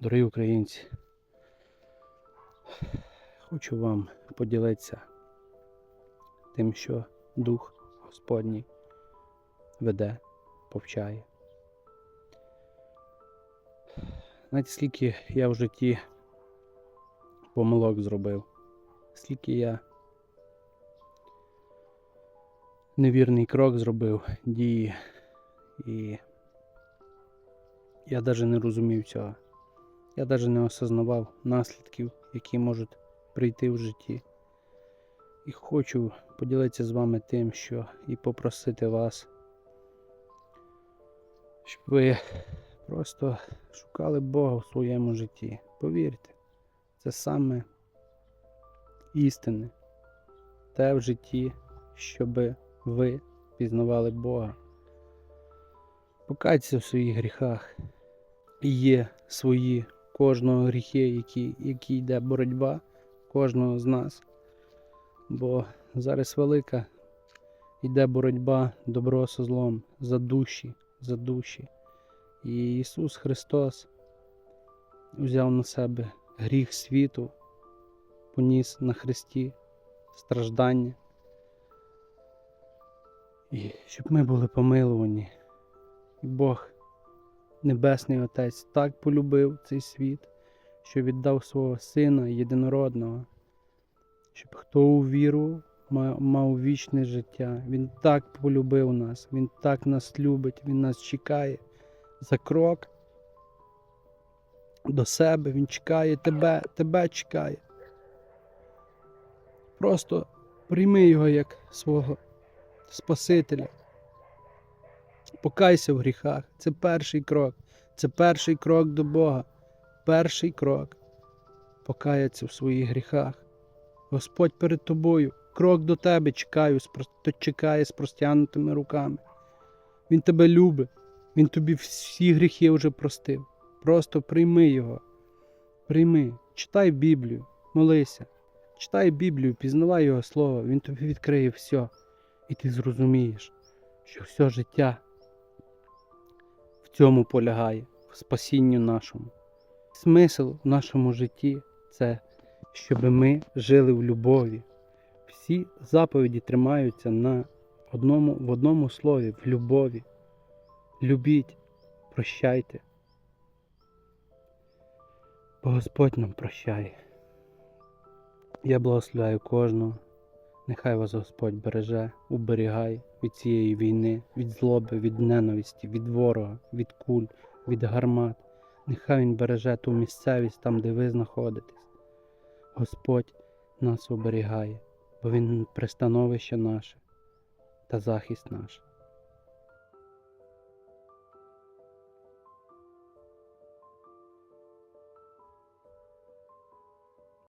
Дорогі українці, хочу вам поділитися тим, що Дух Господній веде, повчає. Знаєте, скільки я в житті помилок зробив, скільки я невірний крок зробив, дії, і я навіть не розумів цього. Я навіть не осознавав наслідків, які можуть прийти в житті. І хочу поділитися з вами тим, що і попросити вас, щоб ви просто шукали Бога в своєму житті. Повірте, це саме істинне, те в житті, щоб ви пізнавали Бога. Покайтеся в своїх гріхах. і Є свої кожного гріхи, які, які йде боротьба кожного з нас. Бо зараз велика йде боротьба добро со злом за душі, за душі. І Ісус Христос взяв на себе гріх світу, поніс на Христі страждання. І щоб ми були помилувані. Бог, Небесний Отець, так полюбив цей світ, що віддав свого Сина єдинородного, щоб хто увірував, ма- мав вічне життя. Він так полюбив нас, Він так нас любить, Він нас чекає за крок до себе, Він чекає тебе, тебе чекає. Просто прийми його як свого Спасителя. Покайся в гріхах. Це перший крок. Це перший крок до Бога. Перший крок. Покаятися в своїх гріхах. Господь перед тобою. Крок до тебе чекаю, то чекає з простягнутими руками. Він тебе любить. Він тобі всі гріхи вже простив. Просто прийми його. Прийми. Читай Біблію, молися. Читай Біблію, пізнавай його слово. Він тобі відкриє все. І ти зрозумієш, що все життя цьому полягає, в спасінню нашому. Смисл в нашому житті це, щоб ми жили в любові. Всі заповіді тримаються на одному, в одному слові в любові. Любіть, прощайте. Бо Господь нам прощає. Я благословляю кожного. Нехай вас Господь береже, уберігає від цієї війни, від злоби, від ненависті, від ворога, від куль, від гармат. Нехай Він береже ту місцевість там, де ви знаходитесь. Господь нас оберігає, бо Він пристановище наше та захист наш.